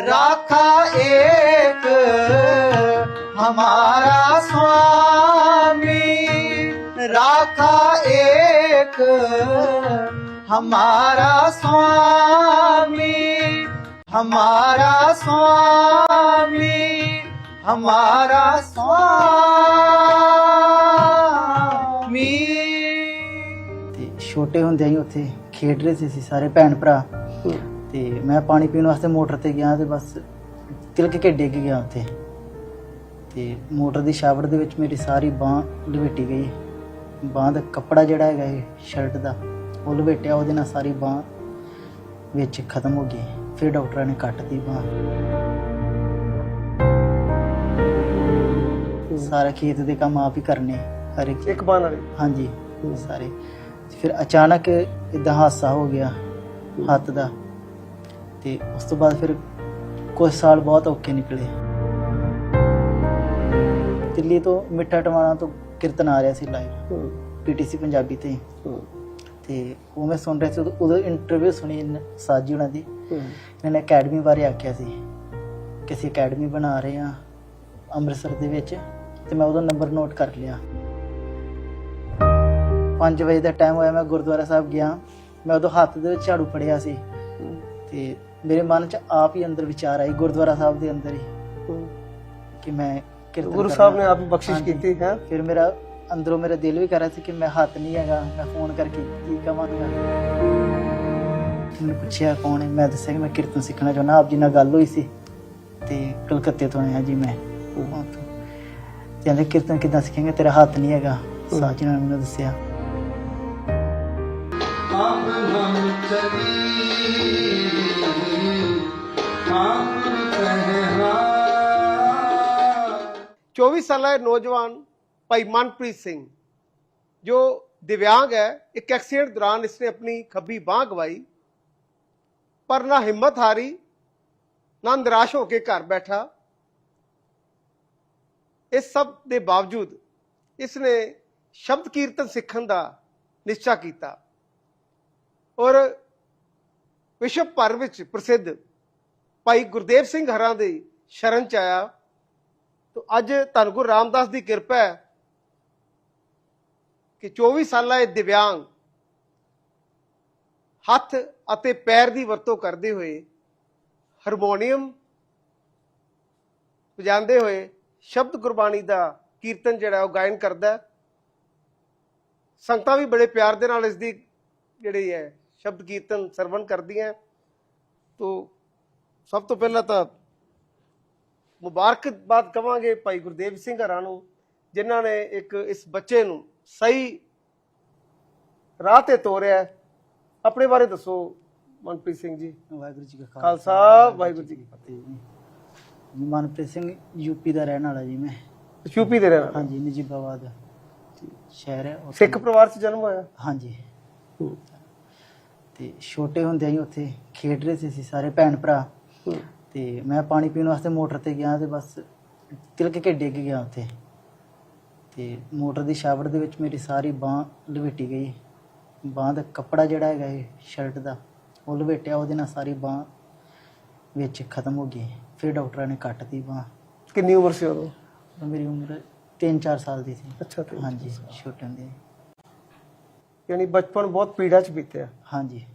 राखा एक हमारा स्वामी राखा एक हमारा स्वामी हमारा स्वामी हमारा स्वामी ਤੇ ਛੋਟੇ ਹੁੰਦਿਆਂ ਹੀ ਉੱਥੇ ਖੇਡ ਰਹੇ ਸੀ ਅਸੀਂ ਸਾਰੇ ਭੈਣ ਭਰਾ ਤੇ ਮੈਂ ਪਾਣੀ ਪੀਣ ਵਾਸਤੇ ਮੋਟਰ ਤੇ ਗਿਆ ਤੇ ਬਸ ਤਿਲਕ ਕੇ ਡਿੱਗ ਗਿਆ ਉੱਥੇ। ਤੇ ਮੋਟਰ ਦੀ ਸ਼ਾਵਰ ਦੇ ਵਿੱਚ ਮੇਰੀ ਸਾਰੀ ਬਾਹ ਲਵੇਟੀ ਗਈ। ਬਾਹ ਦਾ ਕੱਪੜਾ ਜਿਹੜਾ ਹੈਗਾ ਇਹ ਸ਼ਰਟ ਦਾ ਉਹ ਲਵੇਟਿਆ ਉਹਦੇ ਨਾਲ ਸਾਰੀ ਬਾਹ ਵਿੱਚ ਖਤਮ ਹੋ ਗਈ। ਫਿਰ ਡਾਕਟਰਾਂ ਨੇ ਕੱਟਤੀ ਬਾਹ। ਸਾਰਾ ਖੇਤ ਦੇ ਕੰਮ ਆਪ ਹੀ ਕਰਨੇ ਹਰ ਇੱਕ ਇੱਕ ਬਾਣ ਵਾਲੀ ਹਾਂਜੀ ਸਾਰੇ। ਫਿਰ ਅਚਾਨਕ ਇਦਾਂ ਹਾਦਸਾ ਹੋ ਗਿਆ ਹੱਥ ਦਾ। ਤੇ ਉਸ ਤੋਂ ਬਾਅਦ ਫਿਰ ਕੁਝ ਸਾਲ ਬਹੁਤ ਔਖੇ ਨਿਕਲੇ। ਦਿੱਲੀ ਤੋਂ ਮਿੱਠਾ ਟਵਾਣਾ ਤੋਂ ਕੀਰਤਨ ਆ ਰਿਹਾ ਸੀ ਲਾਈਵ ਪੀਟੀਸੀ ਪੰਜਾਬੀ ਤੇ। ਤੇ ਉਹ ਮੈਂ ਸੁਣ ਰਿਹਾ ਸੀ ਉਦੋਂ- ਇੰਟਰਵਿਊ ਸੁਣੀ ਸਾਜੀ ਉਹਨਾਂ ਦੀ। ਇਹਨਾਂ ਨੇ ਅਕੈਡਮੀ ਬਾਰੇ ਆਖਿਆ ਸੀ ਕਿ ਅਸੀਂ ਅਕੈਡਮੀ ਬਣਾ ਰਹੇ ਹਾਂ ਅੰਮ੍ਰਿਤਸਰ ਦੇ ਵਿੱਚ ਤੇ ਮੈਂ ਉਹਦਾ ਨੰਬਰ ਨੋਟ ਕਰ ਲਿਆ। 5 ਵਜੇ ਦਾ ਟਾਈਮ ਹੋਇਆ ਮੈਂ ਗੁਰਦੁਆਰਾ ਸਾਹਿਬ ਗਿਆ। ਮੈਂ ਉਦੋਂ ਹੱਥ ਦੇ ਵਿੱਚ ਝਾੜੂ ਫੜਿਆ ਸੀ। ਤੇ ਮੇਰੇ ਮਨ 'ਚ ਆਪ ਹੀ ਅੰਦਰ ਵਿਚਾਰ ਆਈ ਗੁਰਦੁਆਰਾ ਸਾਹਿਬ ਦੇ ਅੰਦਰ ਹੀ। ਕਿ ਮੈਂ ਕੀਰਤਨ ਗੁਰੂ। ਸਾਹਿਬ ਨੇ ਆਪ ਹੀ ਬਖਸ਼ਿਸ਼। ਕੀਤੀ ਹੈ? ਫਿਰ ਮੇਰਾ ਅੰਦਰੋਂ ਮੇਰਾ ਦਿਲ ਵੀ ਕਰ ਰਿਹਾ ਸੀ ਕਿ ਮੈਂ ਹੱਥ ਨਹੀਂ ਹੈਗਾ ਮੈਂ ਫੋਨ ਕਰਕੇ ਕੀ ਕਵਾਂਗਾ। ਮੈਨੂੰ ਪੁੱਛਿਆ ਕੌਣ ਹੈ? ਮੈਂ ਦੱਸਿਆ ਕਿ ਮੈਂ ਕੀਰਤਨ ਸਿੱਖਣਾ ਚਾਹੁੰਦਾ। ਆਪ ਜੀ ਨਾਲ ਗੱਲ ਹੋਈ ਸੀ ਤੇ ਕਲਕੱਤੇ ਤੋਂ ਆਇਆ ਜੀ ਮੈਂ। ਕਹਿੰਦੇ ਕੀਰਤਨ ਕਿੱਦਾਂ ਸਿੱਖੇਂਗੇ? ਤੇਰਾ ਹੱਥ ਨਹੀਂ ਹੈਗਾ। ਸਾਜੀ ਨੇ ਮੈਨੂੰ ਦੱਸਿਆ। ਆਪ ਹਮ ਚਲੀ 24 ਸਾਲਾ ਨੌਜਵਾਨ ਭਾਈ ਮਨਪ੍ਰੀਤ ਸਿੰਘ ਜੋ ਦਿਵਿਆਂਗ ਹੈ ਇੱਕ ਐਕਸੀਡੈਂਟ ਦੌਰਾਨ ਇਸਨੇ ਆਪਣੀ ਖੱਬੀ ਬਾਹ ਗਵਾਈ ਪਰ ਨਾ ਹਿੰਮਤ ਹਾਰੀ ਨਾ ਨਿਰਾਸ਼ ਹੋ ਕੇ ਘਰ ਬੈਠਾ ਇਸ ਸਭ ਦੇ ਬਾਵਜੂਦ ਇਸਨੇ ਸ਼ਬਦ ਕੀਰਤਨ ਸਿੱਖਣ ਦਾ ਨਿਸ਼ਚਾ ਕੀਤਾ ਔਰ ਵਿਸ਼ਵ ਭਰ ਵਿੱਚ ਪ੍ਰਸਿੱਧ ਭਾਈ ਗੁਰਦੇਵ ਸਿੰਘ ਹਰਾਂ ਦੇ ਸ਼ਰਨ ਚ ਆਇਆ। ਤੋ ਅੱਜ ਧੰਨ ਗੁਰੂ ਰਾਮਦਾਸ ਦੀ ਕਿਰਪਾ ਹੈ ਕਿ 24 ਸਾਲਾ ਇਹ ਦਿਵਿਆਂਗ ਹੱਥ ਅਤੇ ਪੈਰ ਦੀ ਵਰਤੋਂ ਕਰਦੇ ਹੋਏ ਹਾਰਮੋਨੀਅਮ ਵਜਾਉਂਦੇ ਹੋਏ ਸ਼ਬਦ ਗੁਰਬਾਣੀ ਦਾ ਕੀਰਤਨ ਜਿਹੜਾ ਉਹ ਗਾਇਨ ਕਰਦਾ ਸੰਗਤਾਂ ਵੀ ਬੜੇ ਪਿਆਰ ਦੇ ਨਾਲ ਇਸ ਦੀ ਜਿਹੜੀ ਹੈ ਸ਼ਬਦ ਕੀਰਤਨ ਸਰਵਣ ਕਰਦੀਆਂ ਤੋ ਸਭ ਤੋਂ ਪਹਿਲਾਂ ਤਾਂ ਮੁਬਾਰਕਬਾਦ ਕਵਾਂਗੇ ਭਾਈ ਗੁਰਦੇਵ ਸਿੰਘ ਹਰਾਂ ਨੂੰ ਜਿਨ੍ਹਾਂ ਨੇ ਇੱਕ ਇਸ ਬੱਚੇ ਨੂੰ ਸਹੀ ਰਾਹ ਤੇ ਤੋਰਿਆ। ਆਪਣੇ ਬਾਰੇ ਦੱਸੋ ਮਨਪ੍ਰੀਤ ਸਿੰਘ ਜੀ। ਵਾਹਿਗੁਰੂ ਜੀ ਕਾ ਖਾਲਸਾ ਵਾਹਿਗੁਰੂ ਜੀ ਕੀ ਫਤਿਹ ਜੀ। ਮਨਪ੍ਰੀਤ ਸਿੰਘ ਯੂਪੀ ਦਾ ਰਹਿਣ ਵਾਲਾ ਜੀ ਮੈਂ। ਯੂਪੀ ਦੇ ਰਹਿਣ ਵਾਲੇ। ਹਾਂਜੀ ਨਜੀਬਾਬਾਦ ਸ਼ਹਿਰ ਹੈ ਸਿੱਖ ਪਰਿਵਾਰ 'ਚ ਜਨਮ ਹੋਇਆ? ਹਾਂਜੀ। ਤੇ ਛੋਟੇ ਹੁੰਦਿਆਂ ਹੀ ਉੱਥੇ ਖੇਡ ਰਹੇ ਸੀ ਸਾਰੇ ਭੈਣ ਭਰਾ। ਤੇ ਮੈਂ ਪਾਣੀ ਪੀਣ ਵਾਸਤੇ ਮੋਟਰ ਤੇ ਗਿਆ ਤੇ ਬਸ ਤਿਲਕ ਕੇ ਡਿੱਗ ਗਿਆ ਉੱਥੇ। ਤੇ ਮੋਟਰ ਦੀ ਸ਼ਾਵਰ ਦੇ ਵਿੱਚ ਮੇਰੀ ਸਾਰੀ ਬਾਹ ਲਵੇਟੀ ਗਈ। ਬਾਹ ਦਾ ਕੱਪੜਾ ਜਿਹੜਾ ਹੈਗਾ ਇਹ ਸ਼ਰਟ ਦਾ ਉਹ ਲਵੇਟਿਆ ਉਹਦੇ ਨਾਲ ਸਾਰੀ ਬਾਹ ਵਿੱਚ ਖਤਮ ਹੋ ਗਈ। ਫਿਰ ਡਾਕਟਰਾਂ ਨੇ ਕੱਟਤੀ ਬਾਹ। ਕਿੰਨੀ ਉਮਰ ਸੀ ਉਦੋਂ? ਮੇਰੀ ਉਮਰ 3-4 ਸਾਲ ਦੀ ਸੀ। ਅੱਛਾ ਹਾਂਜੀ ਛੋਟੇ ਹੁੰਦੇ। ਯਾਨੀ ਬਚਪਨ ਬਹੁਤ ਪੀੜਾ 'ਚ ਬੀਤਿਆ। ਹਾਂਜੀ।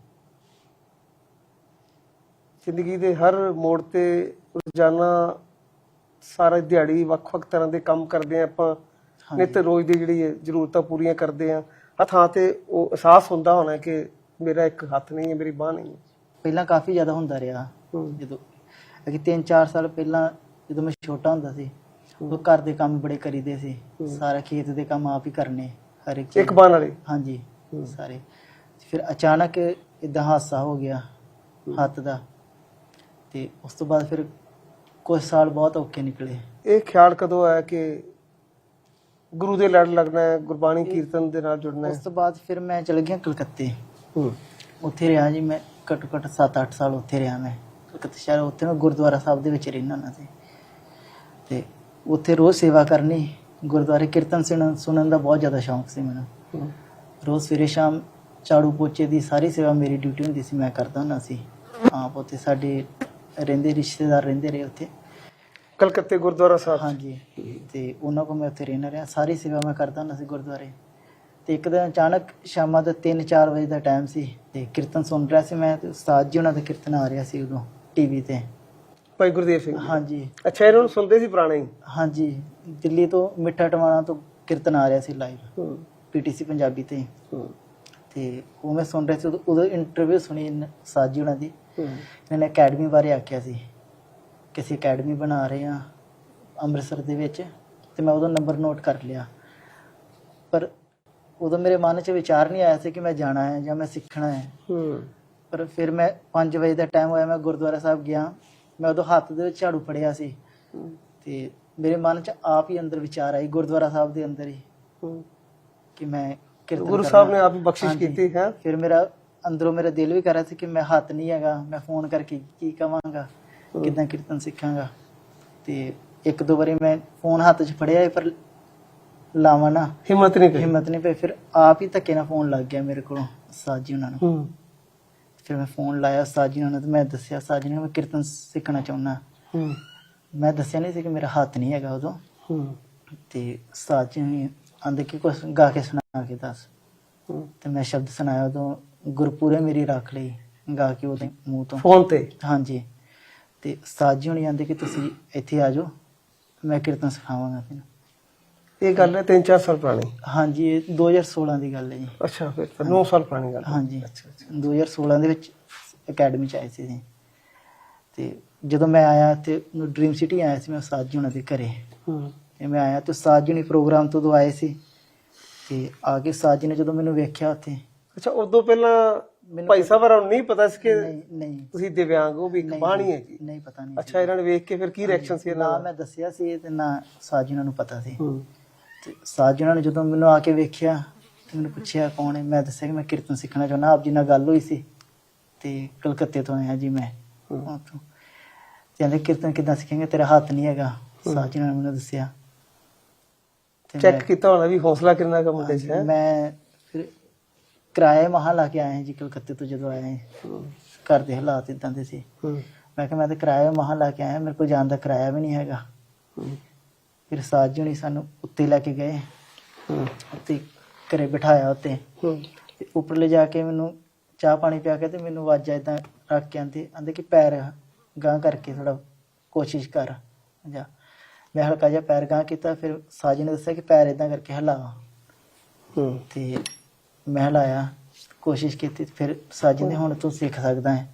ਜ਼ਿੰਦਗੀ ਦੇ ਹਰ ਮੋੜ ਤੇ ਰੋਜ਼ਾਨਾ ਸਾਰਾ ਦਿਹਾੜੀ ਵੱਖ-ਵੱਖ ਤਰ੍ਹਾਂ ਦੇ ਕੰਮ ਕਰਦੇ ਆ ਆਪਾਂ। ਨਿਤ ਰੋਜ਼ ਦੀ ਜਿਹੜੀ ਹੈ ਜ਼ਰੂਰਤਾਂ ਪੂਰੀਆਂ ਕਰਦੇ ਆ। ਹੱਥਾਂ ਤੇ ਉਹ ਅਹਿਸਾਸ ਹੁੰਦਾ ਹੋਣਾ ਕਿ ਮੇਰਾ ਇੱਕ ਹੱਥ ਨਹੀਂ ਹੈ ਮੇਰੀ ਬਾਹ ਨਹੀਂ ਹੈ। ਪਹਿਲਾਂ ਕਾਫੀ ਜ਼ਿਆਦਾ ਹੁੰਦਾ ਰਿਹਾ। ਹੂੰ। ਜਦੋਂ ਕਿ 3-4 ਸਾਲ ਪਹਿਲਾਂ ਜਦੋਂ ਮੈਂ ਛੋਟਾ ਹੁੰਦਾ ਸੀ ਉਹ ਘਰ ਦੇ ਕੰਮ ਬੜੇ ਕਰੀਦੇ ਸੀ। ਸਾਰਾ ਖੇਤ ਦੇ ਕੰਮ ਆਪ ਹੀ ਕਰਨੇ ਹਰ ਇੱਕ ਇੱਕ ਬਾਣ ਵਾਲੀ? ਹਾਂਜੀ। ਸਾਰੇ। ਫਿਰ ਅਚਾਨਕ ਇਦਾਂ ਹਾਦਸਾ ਹੋ ਗਿਆ ਹੱਥ ਦਾ। ਤੇ ਉਸ ਤੋਂ ਬਾਅਦ ਫਿਰ ਕੁਝ ਸਾਲ ਬਹੁਤ ਔਖੇ ਨਿਕਲੇ। ਇਹ ਖਿਆਲ ਕਦੋਂ ਆਇਆ ਕਿ ਗੁਰੂ ਦੇ ਲੜ ਲੱਗਣਾ ਹੈ ਗੁਰਬਾਣੀ ਕੀਰਤਨ ਦੇ ਨਾਲ ਜੁੜਨਾ ਉਸ ਹੈ ਤੋਂ ਬਾਅਦ ਫਿਰ ਮੈਂ ਚਲ ਗਿਆ ਕਲਕੱਤੇ। ਹੂੰ। ਉੱਥੇ ਰਿਹਾ ਜੀ ਮੈਂ ਘੱਟੋ ਘੱਟ 7-8 ਸਾਲ ਉੱਥੇ ਰਿਹਾ ਮੈਂ। ਕਲਕੱਤੇ ਸ਼ਹਿਰ ਉੱਥੇ ਮੈਂ ਗੁਰਦੁਆਰਾ ਸਾਹਿਬ ਦੇ ਵਿੱਚ ਰਹਿਣਾ ਨਾ ਸੀ ਤੇ ਉੱਥੇ ਰੋਜ਼ ਸੇਵਾ ਕਰਨੀ ਗੁਰਦੁਆਰੇ ਕੀਰਤਨ ਸੁਣਨ ਸੁਣਨ ਦਾ ਬਹੁਤ ਜ਼ਿਆਦਾ ਸ਼ੌਂਕ ਸੀ ਮੈਨੂੰ। ਹੂੰ। ਰੋਜ਼ ਸਵੇਰੇ ਸ਼ਾਮ ਝਾੜੂ ਪੋਚੇ ਦੀ ਸਾਰੀ ਸੇਵਾ ਮੇਰੀ ਡਿਊਟੀ ਹੁੰਦੀ ਸੀ ਮੈਂ ਕਰਦਾ ਹੁੰਦਾ ਸੀ। ਆਪ ਉੱਥੇ ਸਾਡੇ ਰਹਿੰਦੇ ਰਿਸ਼ਤੇਦਾਰ ਰਹਿੰਦੇ ਰਹੇ ਉੱਥੇ। ਕਲਕੱਤੇ ਗੁਰਦੁਆਰਾ ਸਾਹਿਬ ਹਾਂਜੀ। ਤੇ ਉਹਨਾਂ ਕੋਲ ਮੈਂ ਉੱਥੇ ਰਹਿਣਾ ਰਿਹਾ। ਸਾਰੀ ਸੇਵਾ ਮੈਂ ਕਰਦਾ ਹੁੰਦਾ ਸੀ ਗੁਰਦੁਆਰੇ। ਤੇ ਇੱਕ ਦਿਨ ਅਚਾਨਕ ਸ਼ਾਮਾਂ ਦਾ 3-4 ਵਜੇ ਦਾ ਟਾਈਮ ਸੀ ਤੇ ਕੀਰਤਨ ਸੁਣ ਰਿਹਾ ਸੀ ਮੈਂ ਤੇ ਉਸਤਾਦ ਜੀ ਉਹਨਾਂ ਦਾ ਕੀਰਤਨ ਆ ਰਿਹਾ ਸੀ ਉਦੋਂ ਟੀਵੀ ਤੇ। ਭਾਈ ਗੁਰਦੇਵ ਸਿੰਘ। ਹਾਂਜੀ। ਅੱਛਾ ਇਹਨਾਂ ਨੂੰ ਸੁਣਦੇ ਸੀ ਪੁਰਾਣੇ ਹੀ? ਹਾਂਜੀ। ਦਿੱਲੀ ਤੋਂ ਮਿੱਠਾ ਟਵਾਣਾ ਤੋਂ ਕੀਰਤਨ ਆ ਰਿਹਾ ਸੀ ਲਾਈਵ ਪੀਟੀਸੀ ਪੰਜਾਬੀ ਤੇ। ਤੇ ਉਹ ਮੈਂ ਸੁਣ ਰਿਹਾ ਸੀ। ਉਦੋਂ- ਇੰਟਰਵਿਊ ਸੁਣੀ ਇਨ- ਉਸਤਾਦ ਜੀ ਉਹਨਾਂ ਦੀ। ਇਹਨਾਂ ਨੇ ਅਕੈਡਮੀ ਬਾਰੇ ਆਖਿਆ ਸੀ ਕਿ ਅਸੀਂ ਅਕੈਡਮੀ ਬਣਾ ਰਹੇ ਹਾਂ ਅੰਮ੍ਰਿਤਸਰ ਦੇ ਵਿੱਚ ਤੇ ਮੈਂ ਉਦੋਂ ਨੰਬਰ ਨੋਟ ਕਰ ਲਿਆ। ਪਰ ਉਦੋਂ ਮੇਰੇ ਮਨ 'ਚ ਵਿਚਾਰ ਨਹੀਂ ਆਇਆ ਸੀ ਕਿ ਮੈਂ ਜਾਣਾ ਹੈ ਜਾਂ ਮੈਂ ਸਿੱਖਣਾ ਹੈ। ਹੂੰ। ਪਰ ਫਿਰ ਮੈਂ 5 ਵਜੇ ਦਾ ਟਾਈਮ ਹੋਇਆ ਮੈਂ ਗੁਰਦੁਆਰਾ ਸਾਹਿਬ ਗਿਆ। ਮੈਂ ਉਦੋਂ ਹੱਥ ਦੇ ਵਿੱਚ ਝਾੜੂ ਫੜਿਆ ਸੀ। ਤੇ ਮੇਰੇ ਮਨ 'ਚ ਆਪ ਹੀ ਅੰਦਰ ਵਿਚਾਰ ਆਈ ਗੁਰਦੁਆਰਾ ਸਾਹਿਬ ਦੇ ਅੰਦਰ ਹੀ। ਹੂੰ। ਕਿ ਮੈਂ ਕੀਰਤਨ ਗੁਰੂ। ਸਾਹਿਬ ਨੇ ਆਪ ਹੀ ਬਖਸ਼ਿਸ਼। ਕੀਤੀ ਹੈ? ਫਿਰ ਮੇਰਾ ਅੰਦਰੋਂ ਮੇਰਾ ਦਿਲ ਵੀ ਕਰ ਰਿਹਾ ਸੀ ਕਿ ਮੈਂ ਹੱਥ ਨਹੀਂ ਹੈਗਾ ਮੈਂ ਫੋਨ ਕਰਕੇ ਕੀ ਕਵਾਂਗਾ ਕਿਦਾਂ ਕੀਰਤਨ ਸਿੱਖਾਂਗਾ। ਤੇ ਇੱਕ ਦੋ ਵਾਰੀ ਮੈਂ ਫੋਨ ਹੱਥ 'ਚ ਫੜਿਆ ਪਰ ਲਾਵਾਂ ਨਾ। ਹਿੰਮਤ ਨਹੀਂ ਪਈ। ਹਿੰਮਤ ਨਹੀਂ ਪਈ ਫਿਰ ਆਪ ਹੀ ਧੱਕੇ ਨਾਲ ਫੋਨ ਲੱਗ ਗਿਆ ਮੇਰੇ ਕੋਲੋਂ ਉਸਤਾਦ ਜੀ ਉਹਨਾਂ ਨੂੰ। ਹੂੰ। ਫਿਰ ਮੈਂ ਫੋਨ ਲਾਇਆ ਉਸਤਾਦ ਜੀ ਉਹਨਾਂ ਨੂੰ ਤੇ ਮੈਂ ਦੱਸਿਆ ਉਸਤਾਦ ਜੀ ਨੂੰ ਮੈਂ ਕੀਰਤਨ ਸਿੱਖਣਾ ਚਾਹੁੰਦਾ। ਹੂੰ। ਮੈਂ ਦੱਸਿਆ ਨਹੀਂ ਸੀ ਕਿ ਮੇਰਾ ਹੱਥ ਨਹੀਂ ਹੈਗਾ ਉਦੋਂ। ਹੂੰ। ਤੇ ਉਸਤਾਦ ਜੀ ਨੇ ਆਂਦੇ ਕਿ ਕੁਛ ਗਾ ਕੇ ਸੁਣਾ ਕੇ ਦੱਸ। ਤੇ ਮੈਂ ਸ਼ਬਦ ਸੁਣਾਇਆ ਉਦੋਂ ਗੁਰਪੂਰੇ ਮੇਰੀ ਰੱਖ ਲਈ ਗਾ ਕੇ ਉਹਦੇ ਮੂੰਹ ਤੋਂ। ਫੋਨ ਤੇ? ਹਾਂਜੀ। ਤੇ ਉਸਤਾਦ ਜੀ ਹੁਣੀ ਆਂਦੇ ਕਿ ਤੁਸੀਂ ਇੱਥੇ ਆ ਜਾਓ ਮੈਂ ਕੀਰਤਨ ਸਿਖਾਵਾਂਗਾ ਤੈਨੂੰ। ਇਹ ਗੱਲ ਹੈ 3-4 ਸਾਲ ਪੁਰਾਣੀ? ਹਾਂਜੀ ਇਹ 2016 ਦੀ ਗੱਲ ਹੈ ਜੀ। ਅੱਛਾ ਫਿਰ ਤਾਂ 9 ਸਾਲ ਪੁਰਾਣੀ ਗੱਲ। ਹਾਂਜੀ। ਅੱਛਾ ਅੱਛਾ। 2016 ਦੇ ਵਿੱਚ ਅਕੈਡਮੀ ਚ ਆਏ ਸੀ ਜੀ। ਤੇ ਜਦੋਂ ਮੈਂ ਆਇਆ ਤੇ ਡ੍ਰੀਮ ਸਿਟੀ ਆਇਆ ਸੀ ਮੈਂ ਉਸਤਾਦ ਜੀ ਉਹਨਾਂ ਦੇ ਘਰੇ। ਹੂੰ। ਤੇ ਮੈਂ ਆਇਆ ਤੇ ਉਸਤਾਦ ਜੀ ਨੇ ਪ੍ਰੋਗਰਾਮ ਤੋਂ ਉਦੋਂ ਆਏ ਸੀ। ਤੇ ਆ ਕੇ ਉਸਤਾਦ ਜੀ ਨੇ ਜਦੋਂ ਮੈਨੂੰ ਵੇਖਿਆ ਉੱਥੇ ਅੱਛਾ ਉਦੋਂ ਪਹਿਲਾਂ ਮੈਨੂੰ ਭਾਈ ਸਾਹਿਬ ਨੂੰ ਨਹੀਂ ਪਤਾ ਸੀ ਕਿ ਨਹੀਂ ਨਹੀਂ। ਤੁਸੀਂ ਦਿਵਿਆਂਗ ਹੋ ਵੀ ਇੱਕ ਨਹੀਂ ਬਾਣੀ ਹੈ ਜੀ ਨਹੀਂ ਪਤਾ ਨਹੀਂ ਅੱਛਾ ਇਹਨਾਂ ਨੇ ਵੇਖ ਕੇ ਫਿਰ ਕੀ ਰਿਐਕਸ਼ਨ ਸੀ ਇਹਨਾਂ ਦਾ? ਮੈਂ ਦੱਸਿਆ ਸੀ ਤੇ ਨਾ ਉਹਨਾਂ ਨੂੰ ਪਤਾ ਸੀ। ਹੂੰ। ਤੇ ਉਹਨਾਂ ਨੇ ਜਦੋਂ ਮੈਨੂੰ ਆ ਕੇ ਵੇਖਿਆ ਤੇ ਮੈਨੂੰ ਪੁੱਛਿਆ ਕੌਣ ਹੈ ਮੈਂ ਦੱਸਿਆ ਕਿ ਮੈਂ ਕੀਰਤਨ ਸਿੱਖਣਾ ਚਾਹੁੰਦਾ ਆਪ ਜੀ ਨਾਲ ਗੱਲ ਹੋਈ ਸੀ ਤੇ ਕਲਕੱਤੇ ਤੋਂ ਆਇਆ ਜੀ ਮੈਂ। ਤੇ। ਕਹਿੰਦੇ ਕੀਰਤਨ ਕਿੱਦਾਂ ਸਿੱਖੇਂਗੇ? ਤੇਰਾ ਹੱਥ ਨਹੀਂ ਹੈਗਾ। ਜੀ ਨੇ ਮੈਨੂੰ ਦੱਸਿਆ। ਚੈੱਕ ਕੀਤਾ ਹੋਣਾ ਵੀ ਹੌਸਲਾ ਕਿੰਨਾ ਕੁ ਮੁੰਡੇ 'ਚ ਹੈ? ਮੈਂ ਕਿਰਾਏ ਮਹਾਂ ਲਾ ਕੇ ਆਏ ਹਾਂ ਜੀ ਕਲਕੱਤੇ ਤੋਂ ਜਦੋਂ ਆਏ ਹਾਂ। ਘਰ ਦੇ ਹਾਲਾਤ ਇਦਾਂ ਦੇ ਸੀ। ਮੈਂ ਕਿਹਾ ਮੈਂ ਤਾਂ ਕਿਰਾਇਆ ਮਹਾਂ ਲਾ ਕੇ ਆਇਆ ਮੇਰੇ ਕੋਲ ਜਾਣ ਦਾ ਕਿਰਾਇਆ ਵੀ ਨਹੀਂ ਹੈਗਾ। ਫਿਰ ਸਾਜ ਜੀ ਹੁਣੀ ਸਾਨੂੰ ਉੱਤੇ ਲੈ ਕੇ ਗਏ। ਉੱਤੇ ਘਰੇ ਬਿਠਾਇਆ ਉੱਤੇ। ਉੱਪਰ ਲੈ ਜਾ ਕੇ ਮੈਨੂੰ ਚਾਹ ਪਾਣੀ ਪਿਆ ਕੇ ਤੇ ਮੈਨੂੰ ਆਵਾਜ਼ਾਂ ਇਦਾਂ ਰੱਖ ਕੇ ਆਂਦੇ ਆਂਦੇ ਕਿ ਪੈਰ ਗਾਂ ਕਰਕੇ ਥੋੜਾ ਕੋਸ਼ਿਸ਼ ਕਰ। ਜਾ। ਮੈਂ ਹਲਕਾ ਜਿਹਾ ਪੈਰ ਗਾਂ ਕੀਤਾ ਫਿਰ ਸਾਜੀ ਨੇ ਦੱਸਿਆ ਕਿ ਪੈਰ ਇਦਾਂ ਕਰਕੇ ਹਿਲਾ ਹੂੰ। ਤੇ ਮੈਂ ਹਿਲਾਇਆ ਕੋਸ਼ਿਸ਼ ਕੀਤੀ ਫਿਰ ਸਾਜੀ ਨੇ ਹੁਣ ਤੂੰ ਸਿੱਖ ਸਕਦਾ ਹੈ।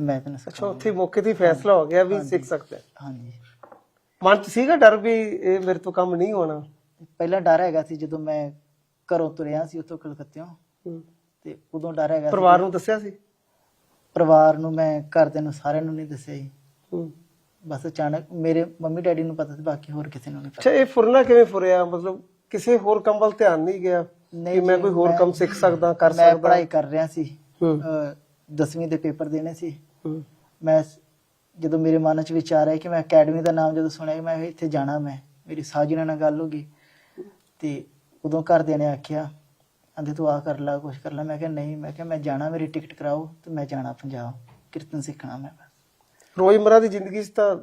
ਮੈਂ ਤੈਨੂੰ ਅੱਛਾ ਉੱਥੇ ਮੌਕੇ ਤੇ ਫੈਸਲਾ ਹੋ ਗਿਆ ਵੀ। ਸਿੱਖ ਸਕਦਾ। ਹਾਂਜੀ। ਮਨ 'ਚ ਸੀਗਾ ਡਰ ਵੀ ਇਹ ਮੇਰੇ ਤੋਂ ਕੰਮ ਨਹੀਂ ਹੋਣਾ? ਪਹਿਲਾਂ ਡਰ ਹੈਗਾ ਸੀ ਜਦੋਂ ਮੈਂ ਘਰੋਂ ਤੁਰਿਆ ਸੀ ਉੱਥੋਂ ਕਲਕੱਤਿਓਂ। ਤੇ ਉਦੋਂ ਡਰ ਹੈਗਾ ਸੀ ਪਰਿਵਾਰ ਨੂੰ ਦੱਸਿਆ ਸੀ? ਪਰਿਵਾਰ ਨੂੰ ਮੈਂ ਘਰਦਿਆਂ ਨੂੰ ਸਾਰਿਆਂ ਨੂੰ ਨਹੀਂ ਦੱਸਿਆ ਜੀ। ਹੂੰ। ਬਸ ਅਚਾਨਕ ਮੇਰੇ ਮੰਮੀ ਡੈਡੀ ਨੂੰ ਪਤਾ ਸੀ ਬਾਕੀ ਹੋਰ ਕਿਸੇ ਨੂੰ ਨਹੀਂ ਅੱਛਾ ਪਤਾ। ਇਹ ਫੁਰਨਾ ਕਿਵੇਂ ਫੁਰਿਆ? ਮਤਲਬ ਕਿਸੇ ਹੋਰ ਕੰਮ ਵੱਲ ਧਿਆਨ ਨਹੀਂ ਗਿਆ? ਨਹੀਂ ਕਿ ਮੈਂ ਜੀ, ਕੋਈ ਹੋਰ ਮੈਂ- ਕੰਮ ਸਿੱਖ ਸਕਦਾ ਕਰ ਮੈਂ ਸਕਦਾ। ਪੜ੍ਹਾਈ ਕਰ ਰਿਹਾ ਸੀ ਹੂੰ। 10ਵੀਂ ਦੇ ਪੇਪਰ ਦੇਣੇ ਸੀ। ਹੂੰ। ਮੈਂ ਸ- ਜਦੋਂ ਮੇਰੇ ਮਨ 'ਚ ਵਿਚਾਰ ਆਇਆ ਕਿ ਮੈਂ ਅਕੈਡਮੀ ਦਾ ਨਾਮ ਜਦੋਂ ਸੁਣਿਆ ਮੈਂ ਇੱਥੇ ਜਾਣਾ ਮੈਂ ਮੇਰੀ ਸਾਜਣਾ ਨਾਲ ਗੱਲ ਹੋ ਗਈ। ਤੇ ਉਦੋਂ ਘਰਦਿਆਂ ਨੇ ਆਖਿਆ ਕਹਿੰਦੇ ਤੂੰ ਆ ਕਰ ਲੈ ਕੁਛ ਕਰ ਲੈ। ਮੈਂ ਕਿਹਾ ਨਹੀਂ ਮੈਂ ਕਿਹਾ ਮੈਂ ਜਾਣਾ ਮੇਰੀ ਟਿਕਟ ਕਰਾਓ ਤੇ ਮੈਂ ਜਾਣਾ ਪੰਜਾਬ। ਕੀਰਤਨ ਸਿੱਖਣਾ ਮੈਂ ਬਸ। ਰੋਜ਼ਮਰਾ ਦੀ ਜ਼ਿੰਦਗੀ 'ਚ ਤਾਂ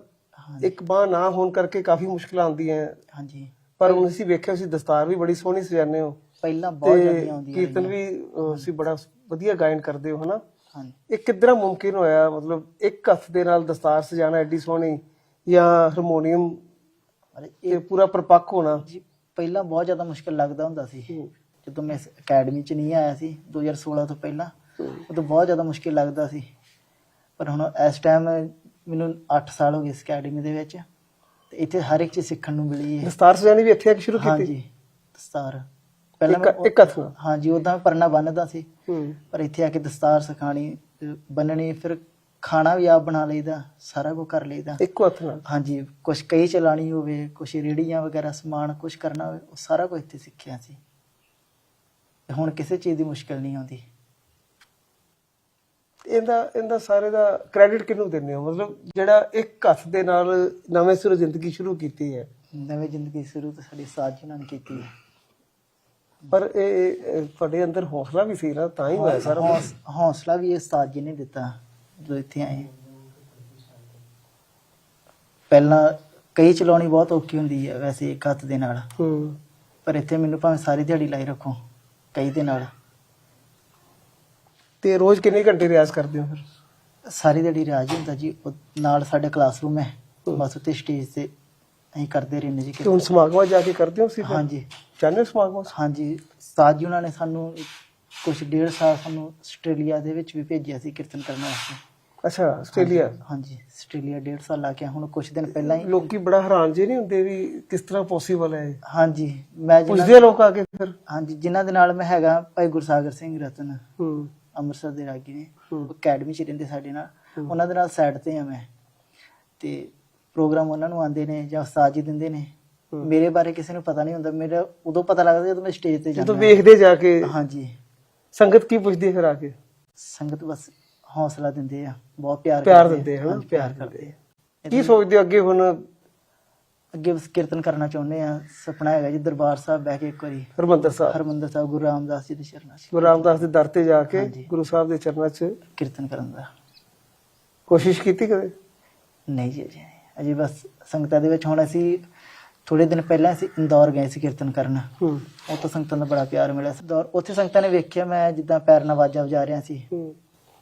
ਹਾਂਜੀ। ਇੱਕ ਬਾਹ ਨਾ ਹੋਣ ਕਰਕੇ ਕਾਫੀ ਮੁਸ਼ਕਲਾਂ ਆਉਂਦੀਆਂ। ਹਾਂਜੀ। ਪਰ ਹੁਣ ਅਸੀਂ ਵੇਖਿਆ ਸੀ ਦਸਤਾਰ ਵੀ ਬੜੀ ਸੋਹਣੀ ਸਜਾਉਂਦੇ ਹੋ। ਪਹਿਲਾਂ ਬਹੁਤ ਤੇ ਜ਼ਿਆਦਾ ਆਉਂਦੀਆਂ ਕੀਰਤਨ। ਵੀ ਤੁਸੀਂ ਬੜਾ ਵਧੀਆ ਗਾਇਨ ਕਰਦੇ ਹੋ ਹਨਾ? ਹਾਂਜੀ। ਇਹ ਕਿੱਦਾਂ ਮੁਮਕਿਨ ਹੋਇਆ? ਮਤਲਬ ਇੱਕ ਹੱਥ ਦੇ ਨਾਲ ਦਸਤਾਰ ਸਜਾਣਾ ਐਡੀ ਸੋਹਣੀ ਜਾਂ ਹਾਰਮੋਨੀਅਮ ਅਰੇ ਇਹ ਪੂਰਾ ਪਰਪੱਕ ਹੋਣਾ? ਜੀ ਪਹਿਲਾਂ ਬਹੁਤ ਜ਼ਿਆਦਾ ਮੁਸ਼ਕਲ ਲੱਗਦਾ ਹੁੰਦਾ ਸੀ। ਜਦੋਂ ਮੈਂ ਅਕੈਡਮੀ 'ਚ ਨਹੀਂ ਆਇਆ ਸੀ 2016 ਤੋਂ ਪਹਿਲਾਂ ਉਦੋਂ ਬਹੁਤ ਜ਼ਿਆਦਾ ਮੁਸ਼ਕਿਲ ਲੱਗਦਾ ਸੀ। ਪਰ ਹੁਣ ਇਸ ਟਾਈਮ ਮੈਨੂੰ 8 ਸਾਲ ਹੋ ਗਏ ਇਸ ਅਕੈਡਮੀ ਦੇ ਵਿੱਚ। ਤੇ ਇੱਥੇ ਹਰ ਇੱਕ ਚੀਜ਼ ਸਿੱਖਣ ਨੂੰ ਮਿਲੀ ਹੈ। ਦਸਤਾਰ ਸਜਾਣੀ ਵੀ ਇੱਥੇ ਆ ਕੇ ਸ਼ੁਰੂ ਹਾਂਜੀ ਕੀਤੀ ਦਸਤਾਰ। ਪਹਿਲਾਂ ਇੱਕ ਮੈਂ ਇੱਕ ਹੱਥ ਨਾਲ ਹਾਂਜੀ ਉਦਾਂ ਪਰਨਾ ਬੰਨਦਾ ਸੀ। ਹੂੰ। ਪਰ ਇੱਥੇ ਆ ਕੇ ਦਸਤਾਰ ਸਿਖਾਣੀ ਬੰਨਣੀ ਫਿਰ ਖਾਣਾ ਵੀ ਆਪ ਬਣਾ ਲਈਦਾ ਸਾਰਾ ਕੁਝ ਕਰ ਲਈਦਾ। ਇੱਕੋ ਹੱਥ ਨਾਲ? ਹਾਂਜੀ ਕੁਛ ਕਈ ਚਲਾਣੀ ਹੋਵੇ ਕੁਛ ਰੇੜੀਆਂ ਵਗੈਰਾ ਸਮਾਨ ਕੁਛ ਕਰਨਾ ਹੋਵੇ ਉਹ ਸਾਰਾ ਕੁਝ ਇੱਥੇ ਸਿੱਖਿਆ ਸੀ। ਤੇ ਹੁਣ ਕਿਸੇ ਚੀਜ਼ ਦੀ ਮੁਸ਼ਕਲ ਨਹੀਂ ਆਉਂਦੀ। ਇਹਦਾ ਇਹਦਾ ਸਾਰੇ ਦਾ ਕ੍ਰੈਡਿਟ ਕਿਹਨੂੰ ਦਿੰਦੇ ਹੋ? ਮਤਲਬ ਜਿਹੜਾ ਇੱਕ ਹੱਥ ਦੇ ਨਾਲ ਨਵੇਂ ਸਿਰੋਂ ਜ਼ਿੰਦਗੀ ਸ਼ੁਰੂ ਕੀਤੀ ਹੈ। ਨਵੀਂ ਜ਼ਿੰਦਗੀ ਸ਼ੁਰੂ ਤੋਂ ਸਾਡੀ ਸਾਥ ਜੀ ਨੇ ਕੀਤੀ ਹੈ। ਪਰ ਇਹ ਤੁਹਾਡੇ ਅੰਦਰ ਹੌਸਲਾ ਵੀ ਸੀ ਨਾ ਤਾਂ ਹੀ ਹੋਇਆ ਸਾਰਾ ਕੁਛ। ਹੌਸਲਾ ਵੀ ਉਸਤਾਦ ਜੀ ਨੇ ਦਿੱਤਾ ਜੋ ਇੱਥੇ ਆਏ। ਪਹਿਲਾਂ ਕਈ ਚਲਾਉਣੀ ਬਹੁਤ ਔਖੀ ਹੁੰਦੀ ਹੈ ਵੈਸੇ ਇੱਕ ਹੱਥ ਦੇ ਨਾਲ। ਹੂੰ। ਪਰ ਇੱਥੇ ਮੈਨੂੰ ਭਾਵੇਂ ਸਾਰੀ ਦਿਹਾੜੀ ਲਾਈ ਰੱਖੋ ਕਈ ਦੇ ਨਾਲ। ਤੇ ਰੋਜ਼ ਕਿੰਨੇ ਘੰਟੇ ਰਿਆਜ਼ ਕਰਦੇ ਹੋ ਫਿਰ? ਸਾਰੀ ਦਿਹਾੜੀ ਰਾਜ ਹੁੰਦਾ ਜੀ ਉਹ ਨਾਲ ਸਾਡੇ ਕਲਾਸਰੂਮ ਹੈ। ਬਸ ਉੱਤੇ ਸਟੇਜ ਤੇ ਅਸੀਂ ਕਰਦੇ ਰਹਿੰਦੇ ਜੀ ਤੇ ਹੁਣ ਸਮਾਗਮਾਂ ਜਾ ਕੇ ਕਰਦੇ ਹੋ ਤੁਸੀਂ ਫਿਰ? ਹਾਂਜੀ। ਹੋ ਸਮਾਗਮਾਂ? ਹਾਂਜੀ ਸਾਜ ਜੀ ਉਹਨਾਂ ਨੇ ਸਾਨੂੰ ਕੁਝ ਡੇਢ ਸਾਲ ਸਾਨੂੰ ਆਸਟ੍ਰੇਲੀਆ ਦੇ ਵਿੱਚ ਵੀ ਭੇਜਿਆ ਸੀ ਕੀਰਤਨ ਕਰਨ ਵਾਸਤੇ ਅੱਛਾ ਆਸਟ੍ਰੇਲੀਆ ਹਾਂਜੀ ਆਸਟ੍ਰੇਲੀਆ ਡੇਢ ਸਾਲ ਲਾ ਕੇ। ਹੁਣ ਕੁਝ ਦਿਨ ਪਹਿਲਾਂ ਹੀ ਲੋਕੀ ਬੜਾ ਹੈਰਾਨ ਜੇ ਨਹੀਂ ਹੁੰਦੇ ਵੀ ਕਿਸ ਤਰ੍ਹਾਂ ਪੋਸੀਬਲ ਹੈ ਇਹ? ਹਾਂਜੀ ਮੈਂ ਜਿਨ੍ਹਾਂ ਪੁੱਛਦੇ ਆ ਲੋਕ ਆ ਕੇ ਫਿਰ ਹਾਂਜੀ ਜਿਨ੍ਹਾਂ ਦੇ ਨਾਲ ਮੈਂ ਹੈਗਾ ਭਾਈ ਗੁਰਸਾਗਰ ਸਿੰਘ ਰਤਨ ਹੂੰ ਅੰਮ੍ਰਿਤਸਰ ਦੇ ਰਾਗੀ ਨੇ ਹੂੰ। ਅਕੈਡਮੀ ਚ ਰਹਿੰਦੇ ਸਾਡੇ ਨਾਲ। ਉਹਨਾਂ ਦੇ ਨਾਲ ਸਾਈਡ ਤੇ ਆ ਮੈਂ ਤੇ ਪ੍ਰੋਗਰਾਮ ਉਹਨਾਂ ਨੂੰ ਆਉਂਦੇ ਨੇ ਜਾਂ ਉਸਤਾਦ ਜੀ ਦਿੰਦੇ ਨੇ। ਮੇਰੇ ਬਾਰੇ ਕਿਸੇ ਨੂੰ ਪਤਾ ਨਹੀਂ ਹੁੰਦਾ। ਮੇਰਾ ਉਦੋਂ ਪਤਾ ਲੱਗਦਾ ਜਦੋਂ ਮੈਂ ਸਟੇਜ ਤੇ ਜਦੋਂ ਜਾਂਦਾ ਵੇਖਦੇ ਜਾ ਕੇ ਹਾਂਜੀ। ਸੰਗਤ ਕੀ ਪੁੱਛਦੀ ਹੈ ਫਿਰ ਆ ਕੇ? ਸੰਗਤ ਬਸ ਹੌਸਲਾ ਦਿੰਦੇ ਆ ਬਹੁਤ ਪਿਆਰ ਪਿਆਰ ਦਿੰਦੇ ਹਨਾ? ਪਿਆਰ ਕਰਦੇ ਆ। ਕੀ ਸੋਚਦੇ ਹੋ ਅੱਗੇ ਹੁਣ? ਅੱਗੇ ਬਸ ਕੀਰਤਨ ਕਰਨਾ ਚਾਹੁੰਦੇ ਆ। ਸੁਪਨਾ ਹੈਗਾ ਜੀ ਦਰਬਾਰ ਸਾਹਿਬ ਬਹਿ ਕੇ ਇੱਕ ਵਾਰੀ। ਹਰਮੰਦਰ ਸਾਹਿਬ। ਹਰਮੰਦਰ ਸਾਹਿਬ ਗੁਰੂ ਰਾਮਦਾਸ ਜੀ ਦੇ ਚਰਨਾਂ 'ਚ। ਗੁਰੂ ਰਾਮਦਾਸ ਦੇ ਦਰ ਤੇ ਜਾ ਕੇ। ਗੁਰੂ ਸਾਹਿਬ ਦੇ ਚਰਨਾਂ 'ਚ ਕੀਰਤਨ ਕਰਨ ਦਾ। ਕੋਸ਼ਿਸ਼ ਕੀਤੀ ਕਦੇ? ਨਹੀਂ ਜੀ। ਅਜੇ ਬਸ ਸੰਗਤਾਂ ਦੇ ਵਿੱਚ ਹੁਣ ਅਸੀਂ ਥੋੜੇ ਦਿਨ ਪਹਿਲਾਂ ਅਸੀਂ ਇੰਦੌਰ ਗਏ ਸੀ ਕੀਰਤਨ ਕਰਨ। ਹੂੰ। ਉਹ ਤੋਂ ਸੰਗਤਾਂ ਦਾ ਬੜਾ ਪਿਆਰ ਮਿਲਿਆ ਸੀ। ਦੌਰ ਉੱਥੇ ਸੰਗਤਾਂ ਨੇ ਵੇਖਿਆ ਮੈਂ ਜਿੱਦਾਂ ਪੈਰ ਨਾਲ ਆਵਾਜ਼ਾਂ ਵਜਾ ਰਿਹਾ ਸੀ। ਹੂੰ।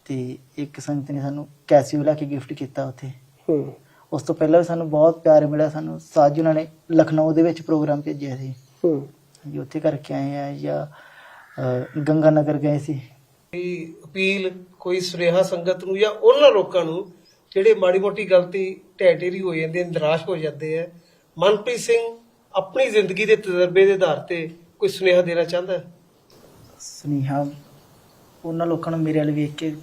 ਤੇ ਇੱਕ ਸੰਗਤ ਨੇ ਸਾਨੂੰ ਕੈਸੀਓ ਲੈ ਕੇ ਗਿਫਟ ਕੀਤਾ ਉੱਥੇ। ਹੂੰ। ਉਸ ਤੋਂ ਪਹਿਲਾਂ ਵੀ ਸਾਨੂੰ ਬਹੁਤ ਪਿਆਰ ਮਿਲਿਆ। ਸਾਨੂੰ ਸਾਜ ਉਹਨਾਂ ਨੇ ਲਖਨਊ ਦੇ ਵਿੱਚ ਪ੍ਰੋਗਰਾਮ ਭੇਜਿਆ ਸੀ। ਹੂੰ। ਜੀ ਉੱਥੇ ਕਰਕੇ ਆਏ ਆ ਜਾਂ ਗੰਗਾ ਨਗਰ ਗਏ ਸੀ। ਕੋਈ ਅਪੀਲ ਕੋਈ ਸੁਨੇਹਾ ਸੰਗਤ ਨੂੰ ਜਾਂ ਉਹਨਾਂ ਲੋਕਾਂ ਨੂੰ ਜਿਹੜੇ ਮਾੜੀ ਮੋਟੀ ਗਲਤੀ ਢਹਿ ਹੋ ਜਾਂਦੇ ਨਿਰਾਸ਼ ਹੋ ਜਾਂਦੇ ਆ ਮਨਪ੍ਰੀਤ ਸਿੰਘ ਆਪਣੀ ਜ਼ਿੰਦਗੀ ਦੇ ਤਜਰਬੇ ਦੇ ਆਧਾਰ ਤੇ ਕੋਈ ਸੁਨੇਹਾ ਦੇਣਾ ਚਾਹੁੰਦਾ ਹੈ ਸੁਨੇਹਾ ਉਹਨਾਂ ਲੋਕਾਂ ਨੂੰ ਮੇਰੇ ਵੱਲ ਵੇਖ ਕੇ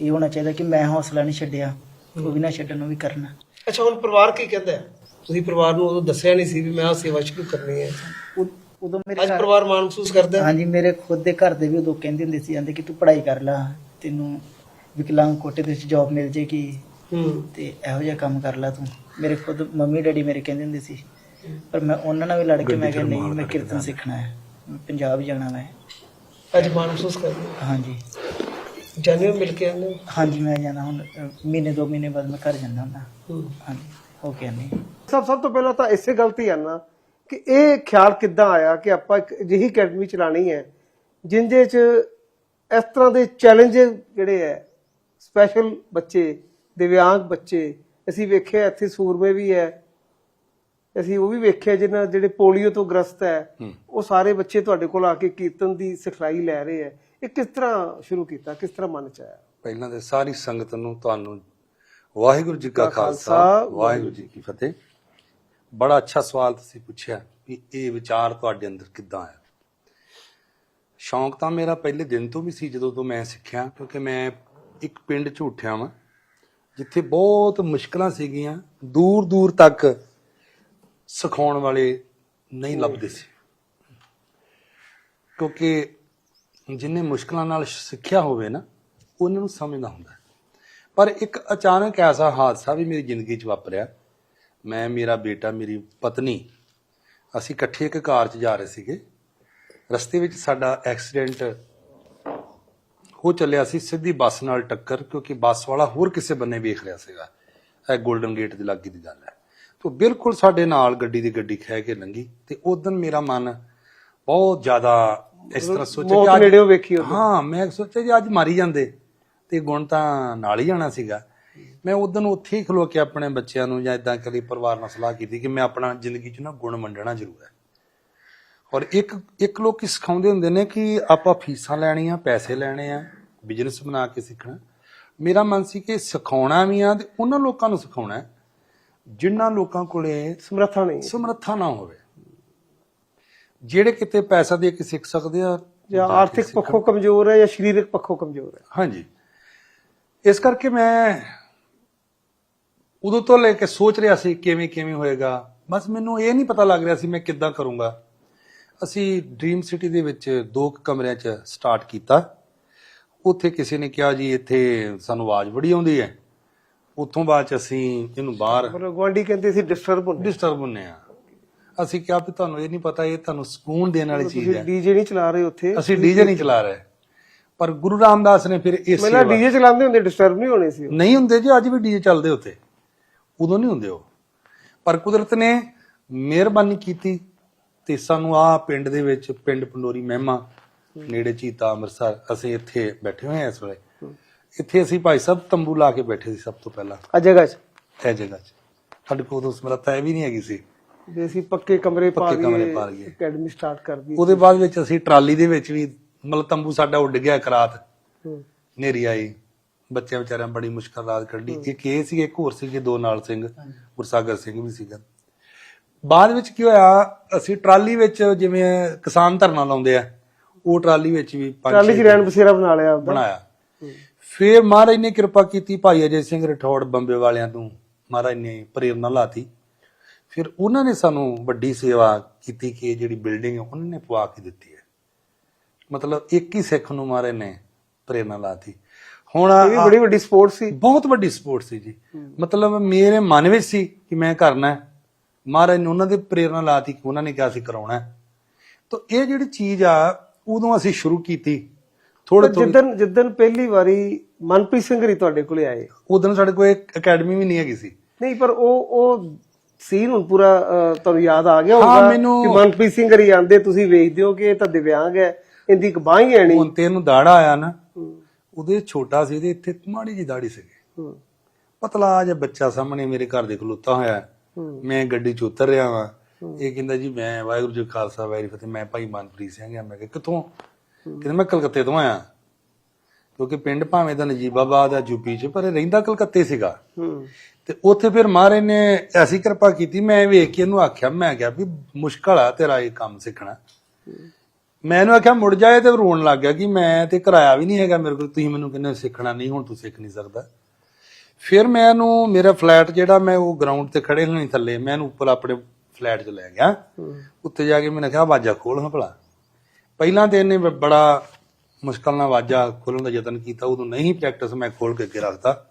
ਇਹ ਹੋਣਾ ਚਾਹੀਦਾ ਕਿ ਮੈਂ ਹੌਸਲਾ ਨਹੀਂ ਛੱਡਿਆ ਉਹ ਵੀ ਨਾ ਛੱਡਣ ਉਹ ਵੀ ਕਰਨਾ ਅੱਛਾ ਹੁਣ ਪਰਿਵਾਰ ਕੀ ਕਹਿੰਦਾ ਹੈ? ਤੁਸੀਂ ਪਰਿਵਾਰ ਨੂੰ ਉਦੋਂ ਦੱਸਿਆ ਨਹੀਂ ਸੀ ਵੀ ਮੈਂ ਆਹ ਸੇਵਾ ਸ਼ੁਰੂ ਕਰਨੀ ਹੈ ਉਦ- ਉਦੋਂ ਮੇਰੇ ਅੱਜ ਘਰ- ਪਰਿਵਾਰ ਮਾਣ ਮਹਿਸੂਸ ਕਰਦਾ ਹੈ? ਹਾਂਜੀ ਮੇਰੇ ਖੁਦ ਦੇ ਘਰ ਦੇ ਵੀ ਉਦੋਂ ਕਹਿੰਦੇ ਹੁੰਦੇ ਸੀ ਕਹਿੰਦੇ ਕਿ ਤੂੰ ਪੜ੍ਹਾਈ ਕਰ ਲੈ ਤੈਨੂੰ ਵਿਕਲਾਂਗ ਕੋਟੇ ਦੇ ਵਿੱਚ ਜੌਬ ਮਿਲ ਜੇਗੀ ਹੂੰ। ਤੇ ਇਹੋ ਜਿਹਾ ਕੰਮ ਕਰ ਲੈ ਤੂੰ। ਮੇਰੇ ਖੁਦ ਮੰਮੀ ਡੈਡੀ ਮੇਰੇ ਕਹਿੰਦੇ ਹੁੰਦੇ ਸੀ। ਪਰ ਮੈਂ ਉਹਨਾਂ ਨਾਲ ਵੀ ਲੜ ਕੇ ਮੈਂ ਕਿਹਾ ਨਹੀਂ ਮੈਂ ਕੀਰਤਨ ਸਿੱਖਣਾ ਹੈ। ਮੈਂ ਪੰਜਾਬ ਜਾਣਾ ਮੈਂ। ਅੱਜ ਮਾਣ ਮਹਿਸੂਸ ਕਰਦੇ ਹੋ? ਹਾਂਜੀ ਹੋ ਮਿਲ ਕੇ ਆਉਂਦੇ ਹੋ? ਹਾਂਜੀ ਮੈਂ ਜਾਣਾ ਹੁਣ ਮਹੀਨੇ ਦੋ ਮਹੀਨੇ ਬਾਅਦ ਮੈਂ ਘਰ ਜਾਂਦਾ ਹੁੰਦਾ। ਹੂੰ। ਹਾਂਜੀ ਹੋ ਕੇ ਆਨੀ ਸਭ ਸਭ ਤੋਂ ਪਹਿਲਾਂ ਤਾਂ ਇਸੇ ਗਲਤੀ ਆ ਨਾ ਕਿ ਇਹ ਖਿਆਲ ਕਿੱਦਾਂ ਆਇਆ ਕਿ ਆਪਾਂ ਇੱਕ ਅਜਿਹੀ ਅਕੈਡਮੀ ਚਲਾਣੀ ਹੈ ਜਿੰਦੇ ਚ ਇਸ ਤਰ੍ਹਾਂ ਦੇ ਚੈਲੰਜ ਜਿਹੜੇ ਹੈ ਸਪੈਸ਼ਲ ਬੱਚੇ ਦਿਵਿਆਂਗ ਬੱਚੇ। ਅਸੀਂ ਵੇਖਿਆ ਇੱਥੇ ਸੂਰਮੇ ਵੀ ਹੈ। ਅਸੀਂ ਉਹ ਵੀ ਵੇਖਿਆ ਜਿਹਨਾਂ ਜਿਹੜੇ ਪੋਲੀਓ ਤੋਂ ਗ੍ਰਸਤ ਹੈ। ਉਹ ਸਾਰੇ ਬੱਚੇ ਤੁਹਾਡੇ ਕੋਲ ਆ ਕੇ ਕੀਰਤਨ ਦੀ ਸਿਖਲਾਈ ਲੈ ਰਹੇ ਹੈ। ਇਹ ਕਿਸ ਤਰ੍ਹਾਂ ਸ਼ੁਰੂ ਕੀਤਾ? ਕਿਸ ਤਰ੍ਹਾਂ ਮਨ ਚ ਆਇਆ? ਪਹਿਲਾਂ ਤੇ ਸਾਰੀ ਸੰਗਤ ਨੂੰ ਤੁਹਾਨੂੰ ਵਾਹਿਗੁਰੂ ਜੀ ਕਾ ਖਾਲਸਾ, ਵਾਹਿਗੁਰੂ ਜੀ ਕੀ ਫਤਿਹ। ਬੜਾ ਅੱਛਾ ਸਵਾਲ ਤੁਸੀਂ ਪੁੱਛਿਆ ਵੀ ਇਹ ਵਿਚਾਰ ਤੁਹਾਡੇ ਅੰਦਰ ਕਿੱਦਾਂ ਆਇਆ? ਸ਼ੌਂਕ ਤਾਂ ਮੇਰਾ ਪਹਿਲੇ ਦਿਨ ਤੋਂ ਵੀ ਸੀ ਜਦੋਂ ਤੋਂ ਮੈਂ ਸਿੱਖਿਆ ਕਿਉਂਕਿ ਮੈਂ ਇੱਕ ਪਿੰਡ 'ਚ ਉੱਠਿਆ ਵਾਂ। ਜਿੱਥੇ ਬਹੁਤ ਮੁਸ਼ਕਲਾਂ ਸੀਗੀਆਂ ਦੂਰ ਦੂਰ ਤੱਕ ਸਿਖਾਉਣ ਵਾਲੇ ਨਹੀਂ ਲੱਭਦੇ ਸੀ। ਕਿਉਂਕਿ ਜਿਨੇ ਮੁਸ਼ਕਲਾਂ ਨਾਲ ਸਿੱਖਿਆ ਹੋਵੇ ਨਾ, ਉਹਨਾਂ ਨੂੰ ਸਮਝਦਾ ਹੁੰਦਾ। ਪਰ ਇੱਕ ਅਚਾਨਕ ਐਸਾ ਹਾਦਸਾ ਵੀ ਮੇਰੀ ਜ਼ਿੰਦਗੀ 'ਚ ਵਾਪਰਿਆ। ਮੈਂ, ਮੇਰਾ ਬੇਟਾ, ਮੇਰੀ ਪਤਨੀ, ਅਸੀਂ ਇਕੱਠੇ ਇੱਕ ਕਾਰ 'ਚ ਜਾ ਰਹੇ ਸੀਗੇ। ਰਸਤੇ ਵਿੱਚ ਸਾਡਾ ਐਕਸੀਡੈਂਟ ਹੋ ਚੱਲਿਆ ਸੀ ਸਿੱਧੀ ਬੱਸ ਨਾਲ ਟੱਕਰ ਕਿਉਂਕਿ ਬੱਸ ਵਾਲਾ ਹੋਰ ਕਿਸੇ ਬੰਨੇ ਵੇਖ ਰਿਹਾ ਸੀਗਾ। ਇਹ 골ਡਨ ਗੇਟ ਦੇ ਲਾਗੇ ਦੀ ਗੱਲ ਹੈ। ਤੋਂ ਬਿਲਕੁਲ ਸਾਡੇ ਨਾਲ ਗੱਡੀ ਦੀ ਗੱਡੀ ਖਹਿ ਕੇ ਲੰਗੀ ਤੇ ਉਦੋਂ ਮੇਰਾ ਮਨ ਬਹੁਤ ਜ਼ਿਆਦਾ ਇਸ ਤਰ੍ਹਾਂ ਸੋਚਿਆ ਕਿ ਅੱਜ- ਨੇੜਿਓਂ ਵੇਖੀ। ਹਾਂ ਮੈਂ ਸੋਚਿਆ ਜੀ ਅੱਜ ਮਾਰੀ ਜਾਂਦੇ ਤੇ ਗੁਣ ਤਾਂ ਨਾਲ ਹੀ ਜਾਣਾ ਸੀਗਾ। ਮੈਂ ਉਦੋਂ ਉੱਥੇ ਹੀ ਖਲੋ ਕੇ ਆਪਣੇ ਬੱਚਿਆਂ ਨੂੰ ਜਾਂ ਇਦਾਂ ਕਰੀ ਪਰਿਵਾਰ ਨਾਲ ਸਲਾਹ ਕੀਤੀ ਕਿ ਮੈਂ ਆਪਣਾ ਜ਼ਿੰਦਗੀ 'ਚ ਨਾ ਗੁਣ ਵੰਡਣਾ ਜ਼ਰੂਰ ਹੈ। ਔਰ ਇੱਕ ਇੱਕ ਲੋਕ ਕੀ ਸਿਖਾਉਂਦੇ ਹੁੰਦੇ ਨੇ ਕਿ ਆਪਾਂ ਫੀਸਾਂ ਲੈਣੀਆਂ ਪੈਸੇ ਲੈਣੇ ਆ ਬਿਜ਼ਨਸ ਬਣਾ ਕੇ ਸਿੱਖਣਾ। ਮੇਰਾ ਮਨ ਸੀ ਕਿ ਸਿਖਾਉਣਾ ਵੀ ਆ ਤੇ ਉਹਨਾਂ ਲੋਕਾਂ ਨੂੰ ਸਿਖਾਉਣਾ ਜਿਨ੍ਹਾਂ ਲੋਕਾਂ ਕੋਲੇ ਸਮਰੱਥਾ ਨਹੀਂ। ਸਮਰੱਥਾ ਨਾ ਹੋਵੇ। ਜਿਹੜੇ ਕਿਤੇ ਪੈਸਾ ਦੇ ਕੇ ਸਿੱਖ ਸਕਦੇ ਆ ਜਾਂ ਆਰਥਿਕ। ਪੱਖੋਂ ਕਮਜ਼ੋਰ ਹੈ ਜਾਂ ਸਰੀਰਕ ਪੱਖੋਂ ਕਮਜ਼ੋਰ ਹੈ। ਹਾਂਜੀ। ਇਸ ਕਰਕੇ ਮੈਂ ਉਦੋਂ ਤੋਂ ਲੈ ਕੇ ਸੋਚ ਰਿਹਾ ਸੀ ਕਿਵੇਂ ਕਿਵੇਂ ਹੋਏਗਾ। ਬਸ ਮੈਨੂੰ ਇਹ ਨਹੀਂ ਪਤਾ ਲੱਗ ਰਿਹਾ ਸੀ ਮੈਂ ਕਿੱਦਾਂ ਕਰੂੰਗਾ। ਅਸੀਂ ਡ੍ਰੀਮ ਸਿਟੀ ਦੇ ਵਿੱਚ ਦੋ ਕਮਰਿਆਂ 'ਚ ਸਟਾਰਟ ਕੀਤਾ। ਉੱਥੇ ਕਿਸੇ ਨੇ ਕਿਹਾ ਜੀ ਇੱਥੇ ਸਾਨੂੰ ਆਵਾਜ਼ ਬੜੀ ਆਉਂਦੀ ਹੈ। ਉੱਥੋਂ ਬਾਅਦ 'ਚ ਅਸੀਂ ਇਹਨੂੰ ਬਾਹਰ ਗਵਾਂਢੀ ਕਹਿੰਦੇ ਸੀ ਡਿਸਟਰਬ ਹੁੰਦੇ। ਡਿਸਟਰਬ ਹੁੰਨੇ ਆ ਅਸੀਂ ਕਿਹਾ ਵੀ ਤੁਹਾਨੂੰ ਇਹ ਨਹੀਂ ਪਤਾ ਇਹ ਤੁਹਾਨੂੰ ਸਕੂਨ ਦੇਣ ਵਾਲੀ ਚੀਜ਼ ਤੁਸੀਂ ਹੈ ਡੀਜੇ ਨਹੀਂ ਚਲਾ ਰਹੇ ਉੱਥੇ। ਅਸੀਂ ਡੀਜੇ ਨਹੀਂ ਚਲਾ ਰਹੇ। ਪਰ ਗੁਰੂ ਰਾਮਦਾਸ ਨੇ ਫਿਰ ਇਸ ਸੇਵਾ- ਡੀਜੇ ਚਲਾਉਂਦੇ ਹੁੰਦੇ ਡਿਸਟਰਬ ਨਹੀਂ ਹੋਣੇ ਸੀ। ਨਹੀਂ ਹੁੰਦੇ ਜੀ ਅੱਜ ਵੀ ਡੀਜੇ ਚੱਲਦੇ ਉੱਤੇ ਉਦੋਂ ਨਹੀਂ ਹੁੰਦੇ ਉਹ। ਪਰ ਕੁਦਰਤ ਨੇ ਮਿਹਰਬਾਨੀ ਕੀਤੀ। ਤੇ ਸਾਨੂੰ ਆ ਪਿੰਡ ਦੇ ਵਿੱਚ ਪਿੰਡ ਪੰਡੋਰੀ ਮਹਿਮਾ ਨੇੜੇ ਚੀਤਾ ਅੰਮ੍ਰਿਤਸਰ ਅਸੀਂ ਇੱਥੇ ਬੈਠੇ ਹੋਏ ਹਾਂ ਇਸ ਵੇਲੇ। ਇੱਥੇ ਅਸੀਂ ਭਾਈ ਸਾਹਿਬ ਤੰਬੂ ਲਾ ਕੇ ਬੈਠੇ ਸੀ ਸਭ ਤੋਂ ਪਹਿਲਾਂ। ਆ ਜਗ੍ਹਾ 'ਚ? ਇਹ ਜਗ੍ਹਾ 'ਚ। ਸਾਡੇ ਕੋਲ ਉਦੋਂ ਸਮਰੱਥਾ ਇਹ ਵੀ ਨਹੀਂ ਹੈਗੀ ਸੀ। ਵੀ ਅਸੀਂ ਪੱਕੇ ਕਮਰੇ ਪਾ ਪੱਕੇ ਕਮਰੇ ਪਾ ਲਈਏ। ਅਕੈਡਮੀ ਸਟਾਰਟ ਕਰ ਦਈਏ। ਉਹਦੇ ਬਾਅਦ ਵਿੱਚ ਅਸੀਂ ਟਰਾਲੀ ਦੇ ਵਿੱਚ ਵੀ ਮਤਲਬ ਤੰਬੂ ਸਾਡਾ ਉੱਡ ਗਿਆ ਇੱਕ ਰਾਤ। ਹੂੰ। ਨੇਰੀ ਆਈ। ਬੱਚਿਆਂ ਵਿਚਾਰਿਆਂ ਬੜੀ ਮੁਸ਼ਕਲ ਰਾਤ ਕੱਢੀ। ਇੱਕ ਇਹ ਸੀ ਇੱਕ ਹੋਰ ਸੀਗੇ ਦੋ ਨਾਲ ਸਿੰਘ ਗੁਰਸਾਗਰ ਸਿੰਘ ਵੀ ਸੀਗਾ। ਬਾਅਦ ਵਿੱਚ ਕੀ ਹੋਇਆ ਅਸੀਂ ਟਰਾਲੀ ਵਿੱਚ ਜਿਵੇਂ ਕਿਸਾਨ ਧਰਨਾ ਲਾਉਂਦੇ ਆ ਉਹ ਟਰਾਲੀ ਵਿੱਚ ਵੀ ਪੰਜ ਟਰਾਲੀ 'ਚ ਛੇ ਰਹਿਣ ਬਸੇਰਾ ਬਣਾ ਲਿਆ ਆਪਦਾ। ਬਣਾਇਆ। ਫਿਰ ਮਹਾਰਾਜ ਨੇ ਕਿਰਪਾ ਕੀਤੀ ਭਾਈ ਅਜੇ ਸਿੰਘ ਰਠੌੜ ਬੰਬੇ ਵਾਲਿਆਂ ਤੋਂ ਮਹਾਰਾਜ ਨੇ ਪ੍ਰੇਰਨਾ ਲਾਤੀ। ਫਿਰ ਉਹਨਾਂ ਨੇ ਸਾਨੂੰ ਵੱਡੀ ਸੇਵਾ ਕੀਤੀ ਕਿ ਜਿਹੜੀ ਬਿਲਡਿੰਗ ਹੈ ਉਹਨਾਂ ਨੇ ਪਵਾ ਕੇ ਦਿੱਤੀ ਹੈ। ਮਤਲਬ ਇੱਕ ਹੀ ਸਿੱਖ ਨੂੰ ਮਹਾਰਾਜ ਨੇ ਪ੍ਰੇਰਨਾ ਲਾਤੀ। ਹੁਣ ਇਹ ਵੀ ਬੜੀ ਵੱਡੀ ਸਪੋਰਟ ਸੀ। ਬਹੁਤ ਵੱਡੀ ਸਪੋਰਟ ਸੀ ਜੀ। ਮਤਲਬ ਮੇਰੇ ਮਨ ਵਿੱਚ ਸੀ ਕਿ ਮੈਂ ਕਰਨਾ ਹੈ। ਮਹਾਰਾਜ ਨੇ ਉਹਨਾਂ ਦੇ ਪ੍ਰੇਰਨਾ ਲਾਤੀ ਕਿ ਉਹਨਾਂ ਨੇ ਕਿਹਾ ਸੀ ਕਰਾਉਣਾ ਤਾਂ ਇਹ ਜਿਹੜੀ ਚੀਜ਼ ਆ ਉਦੋਂ ਅਸੀਂ ਸ਼ੁਰੂ ਕੀਤੀ। ਥੋੜੇ ਜਿੱਦਨ ਜਿੱਦਨ ਪਹਿਲੀ ਵਾਰੀ ਮਨਪ੍ਰੀਤ ਸਿੰਘ ਰੀ ਤੁਹਾਡੇ ਕੋਲੇ ਆਏ। ਉਦੋਂ ਸਾਡੇ ਕੋਲ ਇੱਕ ਅਕੈਡਮੀ ਵੀ ਨਹੀਂ ਹੈਗੀ ਸੀ। ਨਹੀਂ ਪਰ ਉਹ ਉਹ ਸੀਨ ਹੁਣ ਪੂਰਾ ਤੁਹਾਨੂੰ ਯਾਦ ਆ ਗਿਆ ਹੋਊਗਾ ਕਿ ਮਨਪ੍ਰੀਤ ਸਿੰਘ ਰੀ ਆਂਦੇ ਤੁਸੀਂ ਵੇਖਦੇ ਹੋ ਕਿ ਇਹ ਤਾਂ ਦਿਵਿਆਂਗ ਹੈ ਇਹਦੀ ਇੱਕ ਬਾਹ ਹੀ ਨਹੀਂ। ਹੁਣ ਤੇ ਇਹਨੂੰ ਦਾੜਾ ਆਇਆ ਨਾ ਉਹਦੇ ਛੋਟਾ ਸੀ ਤੇ ਇੱਥੇ ਮਾੜੀ ਜੀ ਦਾੜੀ ਹੂੰ, ਪਤਲਾ ਜਿਹਾ ਬੱਚਾ ਸਾਹਮਣੇ ਮੇਰੇ ਘਰ ਦੇ ਖਲੋਤਾ ਹੋਇਆ। ਮੈਂ ਗੱਡੀ 'ਚ ਉਤਰ ਰਿਹਾ ਵਾਂ। ਇਹ ਕਹਿੰਦਾ ਜੀ ਮੈਂ ਵਾਹਿਗੁਰੂ ਜੀ ਖਾਲਸਾ ਵਾਹਿਗੁਰੂ ਫਤਿਹ ਮੈਂ ਭਾਈ ਮਨਪ੍ਰੀਤ ਸਿੰਘ ਆ। ਮੈਂ ਕਿਹਾ ਕਿੱਥੋਂ? ਕਹਿੰਦਾ ਮੈਂ ਕਲਕੱਤੇ ਤੋਂ ਆਇਆ। ਕਿਉਂਕਿ ਪਿੰਡ ਭਾਵੇਂ ਦਾ ਨਜੀਬਾਬਾਦ ਆ ਯੂਪੀ 'ਚ ਪਰ ਇਹ ਰਹਿੰਦਾ ਕਲਕੱਤੇ ਸੀਗਾ। ਤੇ ਉੱਥੇ ਫਿਰ ਮਹਾਰਾਜ ਨੇ ਐਸੀ ਕਿਰਪਾ ਕੀਤੀ ਮੈਂ ਵੇਖ ਕੇ ਇਹਨੂੰ ਆਖਿਆ ਮੈਂ ਕਿਹਾ ਵੀ ਮੁਸ਼ਕਲ ਆ ਤੇਰਾ ਇਹ ਕੰਮ ਸਿੱਖਣਾ। ਮੈਂ ਇਹਨੂੰ ਆਖਿਆ ਮੁੜ ਜਾਏ ਤੇ ਰੋਣ ਲੱਗ ਗਿਆ ਕਿ ਮੈਂ ਤੇ ਕਰਾਇਆ ਵੀ ਨਹੀਂ ਹੈਗਾ ਮੇਰੇ ਕੋਲ ਤੁਸੀਂ ਮੈਨੂੰ ਕਹਿੰਦੇ ਸਿੱਖਣਾ ਨਹੀਂ ਹੁਣ ਤੂੰ ਸਿੱਖ ਨਹੀਂ ਸਕਦਾ। ਫਿਰ ਮੈਂ ਇਹਨੂੰ ਮੇਰਾ ਫਲੈਟ ਜਿਹੜਾ ਮੈਂ ਉਹ ਗਰਾਊਂਡ ਤੇ ਖੜੇ ਹੋਏ ਥੱਲੇ ਮੈਂ ਇਹਨੂੰ ਉੱਪਰ ਆਪਣੇ ਫਲੈਟ 'ਚ ਲੈ ਗਿਆ। ਉੱਤੇ ਜਾ ਕੇ ਮੈंने ਕਿਹਾ ਵਾਜਾ ਖੋਲ ਹਾਂ ਭਲਾ। ਪਹਿਲਾਂ ਤੇ ਇਹਨੇ ਬੜਾ ਮੁਸ਼ਕਲ ਨਾਲ ਵਾਜਾ ਖੋਲਣ ਦਾ ਯਤਨ ਕੀਤਾ ਉਦੋਂ ਨਹੀਂ ਪ੍ਰੈਕਟਿਸ ਮੈਂ ਖੋਲ ਕੇ ਅੱਗੇ ਰੱਖਦਾ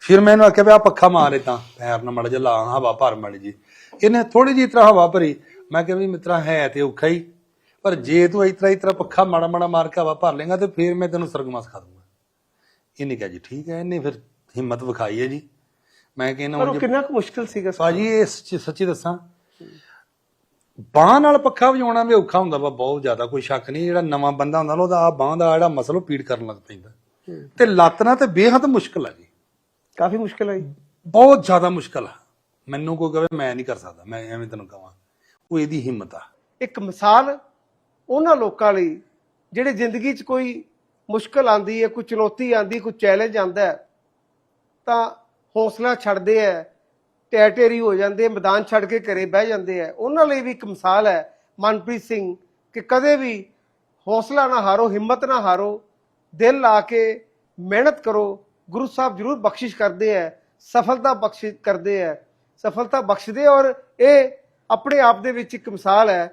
ਫਿਰ ਮੈਨੂੰ ਆਖਿਆ ਵੀ ਆ ਪੱਖਾ ਮਾਰੇ ਤਾਂ ਪੈਰ ਨਾਲ ਮੜ ਜਾ ਲਾ ਹਵਾ ਭਰ ਮੜ ਜੀ ਇਹਨੇ ਥੋੜੀ ਜਿਹੀ ਤਰ੍ਹਾਂ ਹਵਾ ਭਰੀ। ਮੈਂ ਕਿਹਾ ਵੀ ਮਿੱਤਰਾ ਹੈ ਤੇ ਔਖਾ ਹੀ ਪਰ ਜੇ ਤੂੰ ਇਸ ਤਰ੍ਹਾਂ ਇਸ ਤਰ੍ਹਾਂ ਪੱਖਾ ਮਾੜਾ ਮਾੜਾ ਮਾਰ ਕੇ ਹਵਾ ਭਰ ਲੇਗਾ ਤੇ ਫਿਰ ਮੈਂ ਤੈਨੂੰ ਸਰਗਮਾ ਸਿਖਾ ਦੂੰਗਾ ਇਹਨੇ ਕਿਹਾ ਜੀ ਠੀਕ ਹੈ ਇਹਨੇ ਫਿਰ ਹਿੰਮਤ ਵਿਖਾਈ ਹੈ ਜੀ। ਮੈਂ ਕਹਿੰਦਾ ਪਰ ਉਹ ਕਿੰਨਾ ਕੁ ਮੁਸ਼ਕਿਲ ਸੀਗਾ ਭਾਜੀ ਇਹ ਸੱਚੀ ਸੱਚੀ ਦੱਸਾਂ। ਬਾਹ ਨਾਲ ਪੱਖਾ ਵਜਾਉਣਾ ਵੀ ਔਖਾ ਹੁੰਦਾ ਵਾ ਬਹੁਤ ਜ਼ਿਆਦਾ ਕੋਈ ਸ਼ੱਕ ਨਹੀਂ ਜਿਹੜਾ ਨਵਾਂ ਬੰਦਾ ਹੁੰਦਾ ਨਾ ਉਹਦਾ ਆ ਬਾਹ ਦਾ ਜਿਹੜਾ ਮਸਲ ਉਹ ਪੀੜ ਕਰਨ ਲੱਗ ਪੈਂਦਾ। ਤੇ ਲੱਤ ਨਾਲ ਤੇ ਬੇਹੱਦ ਮੁਸ਼ਕਲ ਆ ਜੀ। ਕਾਫੀ ਮੁਸ਼ਕਿਲ ਆਈ ਬਹੁਤ ਜ਼ਿਆਦਾ ਮੁਸ਼ਕਲ ਆ। ਮੈਨੂੰ ਕੋਈ ਕਹੇ ਮੈਂ ਨਹੀਂ ਕਰ ਸਕਦਾ ਮੈਂ ਐਵੇਂ ਤੈਨੂੰ ਕਹਾਂ। ਉਹ ਇਹਦੀ ਹਿੰਮਤ ਆ। ਇੱਕ ਮਿਸਾਲ ਉਹਨਾਂ ਲੋਕਾਂ ਲਈ ਜਿਹੜੇ ਜ਼ਿੰਦਗੀ 'ਚ ਕੋਈ ਮੁਸ਼ਕਲ ਆਂਦੀ ਹੈ ਕੋਈ ਚੁਣੌਤੀ ਆਂਦੀ, ਕੋਈ ਚੈਲੰਜ ਆਂਦਾ ਤਾਂ ਹੌਸਲਾ ਛੱਡਦੇ ਐ ਟੈ ਟੇਰੀ ਹੋ ਜਾਂਦੇ ਮੈਦਾਨ ਛੱਡ ਕੇ ਘਰੇ ਬਹਿ ਜਾਂਦੇ ਆ ਉਹਨਾਂ ਲਈ ਵੀ ਇੱਕ ਮਿਸਾਲ ਹੈ ਮਨਪ੍ਰੀਤ ਸਿੰਘ, ਕਿ ਕਦੇ ਵੀ ਹੌਸਲਾ ਨਾ ਹਾਰੋ, ਹਿੰਮਤ ਨਾ ਹਾਰੋ, ਦਿਲ ਲਾ ਕੇ ਮਿਹਨਤ ਕਰੋ, ਗੁਰੂ ਸਾਹਿਬ ਜ਼ਰੂਰ ਬਖਸ਼ਿਸ਼ ਕਰਦੇ ਐ ਸਫਲਤਾ ਬਖਸ਼ਿਸ਼ ਕਰਦੇ ਐ ਸਫਲਤਾ ਬਖਸ਼ਦੇ ਔਰ ਇਹ ਆਪਣੇ ਆਪ ਦੇ ਵਿੱਚ ਇੱਕ ਮਿਸਾਲ ਹੈ